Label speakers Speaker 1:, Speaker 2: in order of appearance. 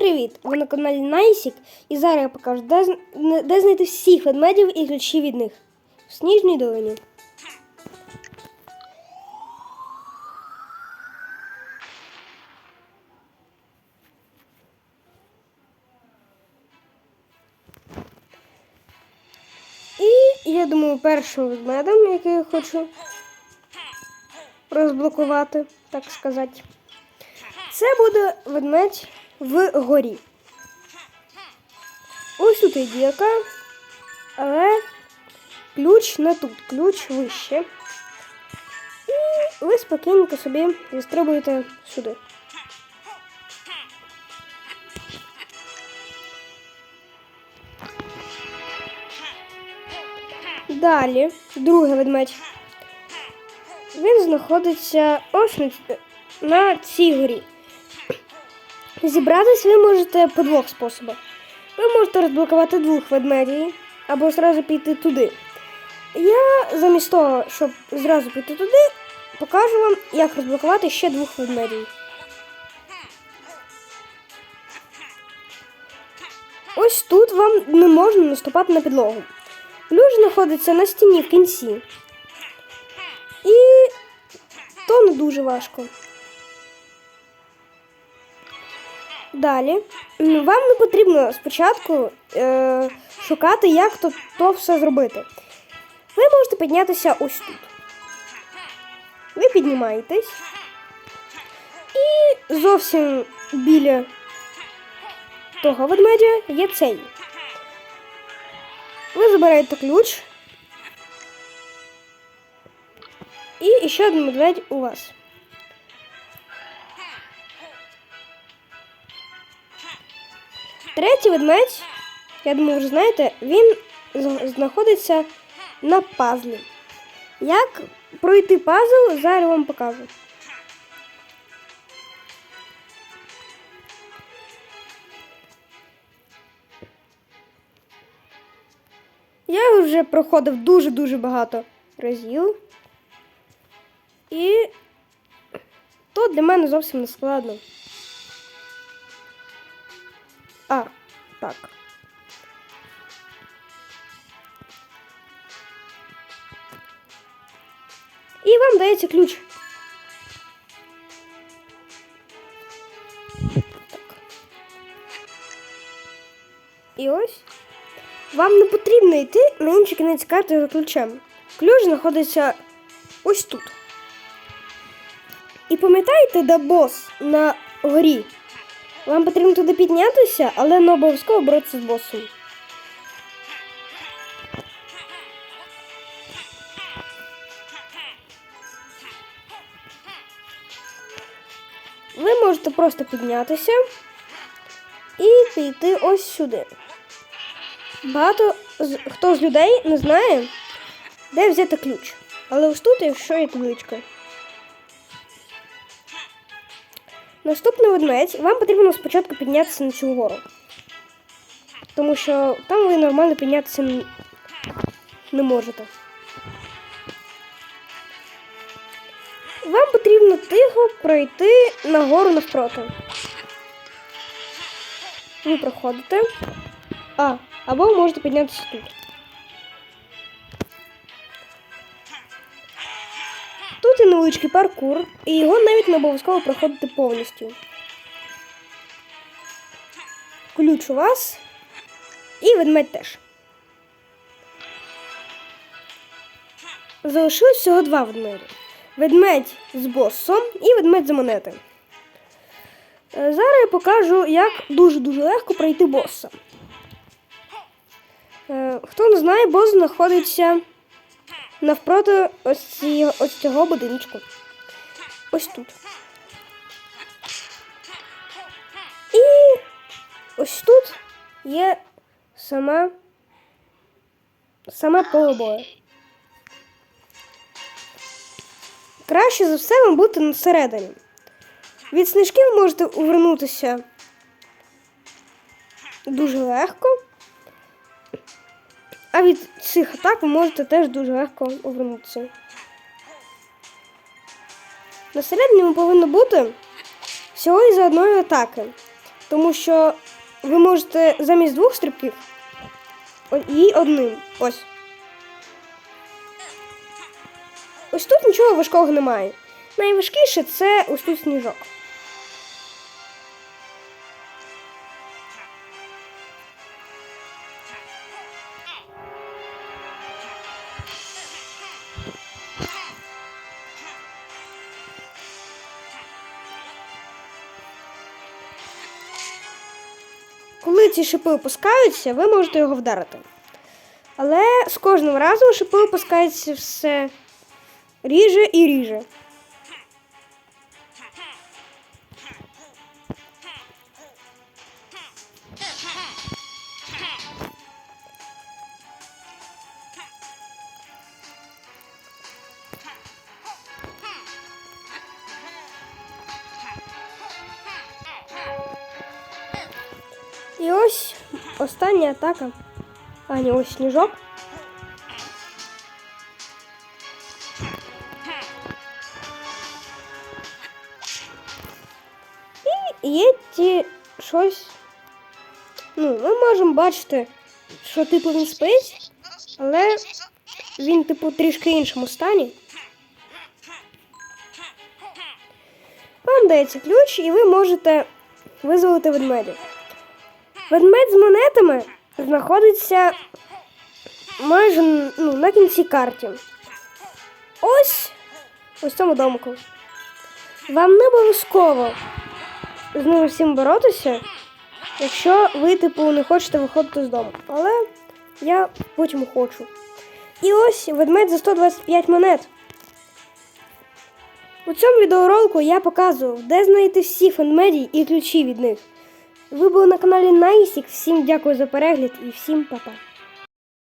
Speaker 1: Привіт! Ви на каналі Найсік і зараз я покажу, де, де знайти всіх ведмедів і ключі від них в Сніжній долині. І я думаю, першим ведмедем, який я хочу розблокувати, так сказати, це буде ведмедь в горі. Ось тут є дірка, але ключ не тут, ключ вище. І ви спокійненько собі відстрибуєте сюди. Далі, другий ведмедь. Він знаходиться ось на цій горі. Зібратись ви можете по двох способах. Ви можете розблокувати двох ведмедів або зразу піти туди. Я замість того, щоб зразу піти туди, покажу вам, як розблокувати ще двох ведмедів. Ось тут вам не можна наступати на підлогу. Ключ знаходиться на стіні в кінці. І то не дуже важко. Далі вам не потрібно спочатку е, шукати, як то, то все зробити. Ви можете піднятися ось тут. Ви піднімаєтесь і зовсім біля того ведмедя є цей. Ви забираєте ключ. І ще один медведь у вас. Третій ведмедь, я думаю, вже знаєте, він знаходиться на пазлі. Як пройти пазл, зараз вам покажу. Я вже проходив дуже-дуже багато разів. І то для мене зовсім не складно. Вам ключ. І ось. Вам не потрібно йти на інший кінець карти за ключем. Ключ знаходиться ось тут. І пам'ятаєте, де бос на горі? Вам потрібно туди піднятися, але не обов'язково боротися з босом. Ви можете просто піднятися і піти ось сюди. Багато хто з людей не знає, де взяти ключ. Але ось тут, якщо є табличка. Наступний ведмедь, вам потрібно спочатку піднятися на цю гору. Тому що там ви нормально піднятися не можете. Вам потрібно тихо пройти на гору навпроти. Ви проходите. А, або ви можете піднятися тут. Тут є невеличкий паркур, і його навіть не обов'язково проходити повністю. Ключ у вас і ведмедь теж. Залишилось всього два ведмеді. Ведмедь з босом і ведмедь за монети. Е, Зараз я покажу, як дуже-дуже легко пройти боса. Е, Хто не знає, бос знаходиться навпроти ось, ці, ось цього будиночку. Ось тут. І ось тут є сама, саме поле бою. Краще за все вам бути на середині. Від снижки ви можете увернутися дуже легко. А від цих атак ви можете теж дуже легко увернутися. На середньому повинно бути всього із одної атаки. Тому що ви можете замість двох стрибків і одним. Ось. Ось тут нічого важкого немає. Найважкіше це ось тут сніжок. Коли ці шипи опускаються, ви можете його вдарити. Але з кожним разом шипи опускаються все ріже і ріже. І ось остання атака. А, ні, ось сніжок. Є ті щось. Ну, ми можемо бачити, що типу він спить, але він, типу, трішки іншому стані. Вам дається ключ, і ви можете визволити ведмедя. Ведмедь з монетами знаходиться майже ну, на кінці карті. Ось ось цьому домку. Вам не обов'язково з ним всім боротися, якщо ви, типу, не хочете виходити з дому. Але я потім хочу. І ось ведмедь за 125 монет. У цьому відеоролику я показував, де знайти всі фенмедії і ключі від них. Ви були на каналі Найсік. Всім дякую за перегляд і всім па-па.